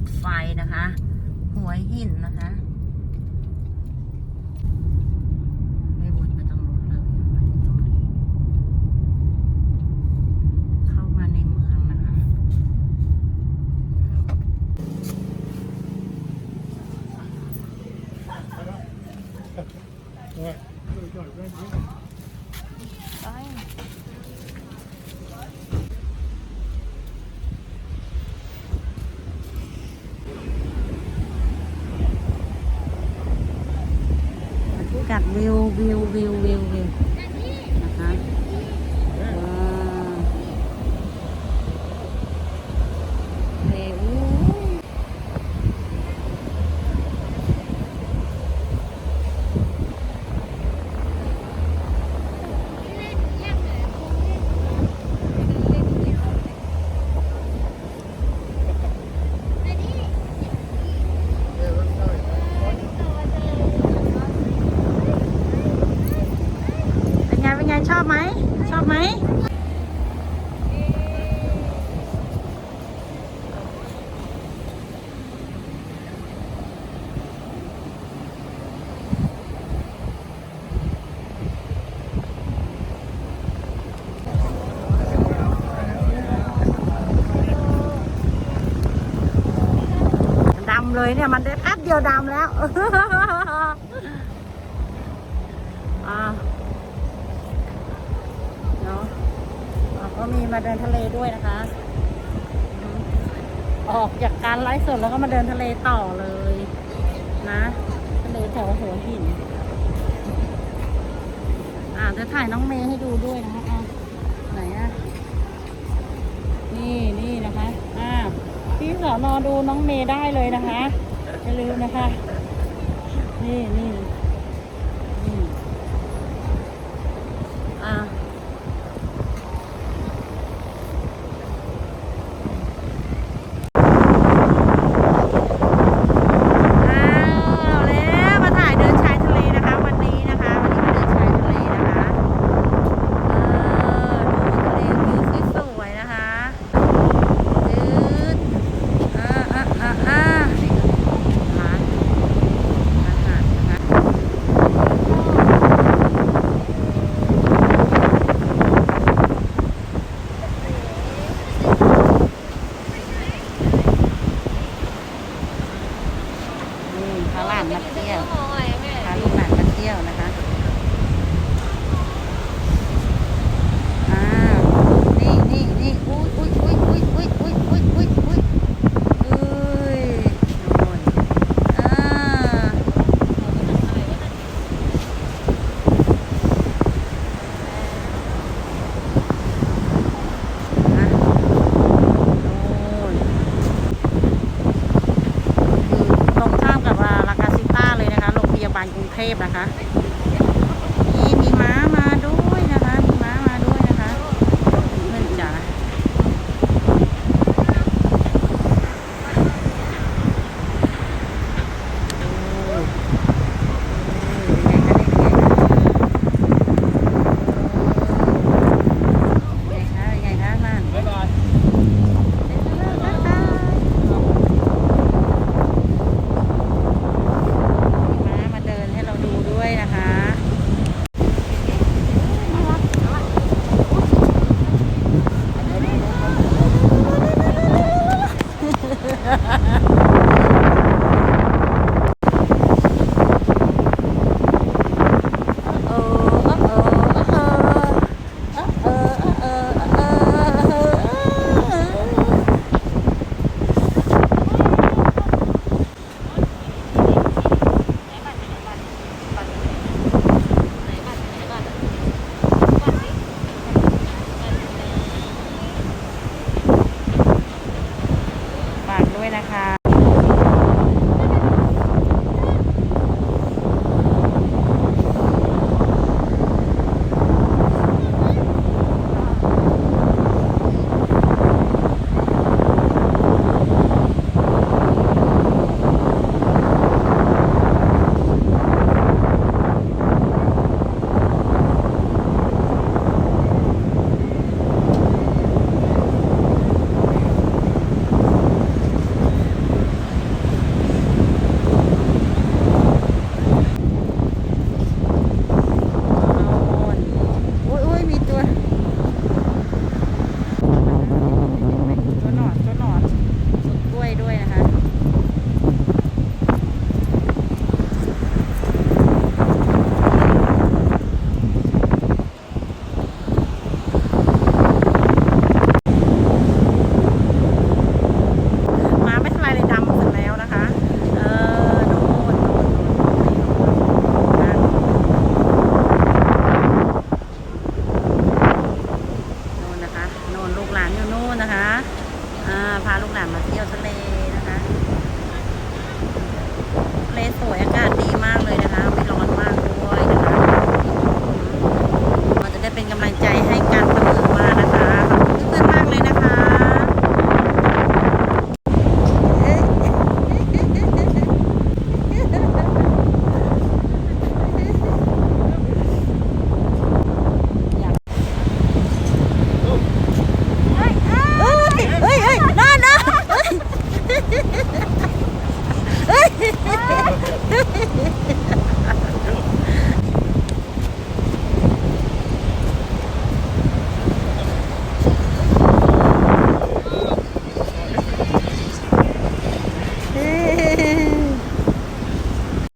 ถไฟนะคะ หัวหินนะคะไม่ว view, view, view, view. ชอบไหม ชอบไหมดำเลยเนี่ย มันได้แป๊บเดียวดำแล้วอ่า ก็มีมาเดินทะเลด้วยนะคะ ออกจากการไลฟ์สดแล้วก็มาเดินทะเลต่อเลย นะทะเลแถวหัวหิน อ่าจะถ่ายน้องเมย์ให้ดูด้วยนะคะไหนอะนี่นี่นะคะอ่าที่สอนอดูน้องเมย์ได้เลยนะคะอย่าลืมนะคะ นี่นี่อ่าอ้าวแล้วมาถ่ายเดินชายทะเลนะคะ วันนี้นะคะ วันนี้มาเดินชายทะเลนะคะ เออดูทะเลวิวสวยๆนะคะจืดอ่าอ่าอ่าอ่าร้านอาหารนะคะนี่ พาหลานมาเที่ยวพาลูกหลานมาเที่ยวนะคะอ่านี่นี่นี่อุ้ยอุ้ยอุ้ยอุ้ยอุ้ย ทพนะคะ ด้ยนะคะ พาลูกหลานมาเที่ยวทะเลนะคะทะเลสวยอากาศดีมากเลยนะคะ